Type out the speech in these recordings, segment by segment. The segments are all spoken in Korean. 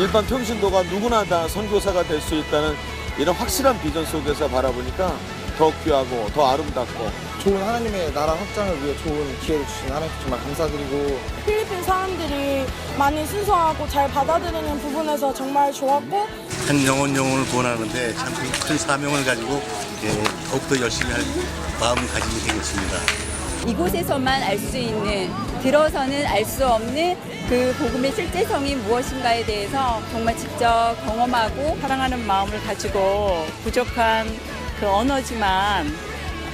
일반 평신도가 누구나 다 선교사가 될 수 있다는 이런 확실한 비전 속에서 바라보니까 더 귀하고 더 아름답고 좋은 하나님의 나라 확장을 위해 좋은 기회를 주신 하나님께 정말 감사드리고 필리핀 사람들이 많이 순수하고 잘 받아들이는 부분에서 정말 좋았고 한 영혼 영혼을 구원하는데 참 큰 사명을 가지고 예, 더욱더 열심히 할 마음가짐이 되겠습니다. 이곳에서만 알 수 있는 들어서는 알 수 없는 그 복음의 실제성이 무엇인가에 대해서 정말 직접 경험하고 사랑하는 마음을 가지고 부족한 그 언어지만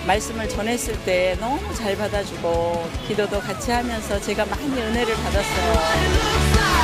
말씀을 전했을 때 너무 잘 받아주고 기도도 같이 하면서 제가 많이 은혜를 받았어요.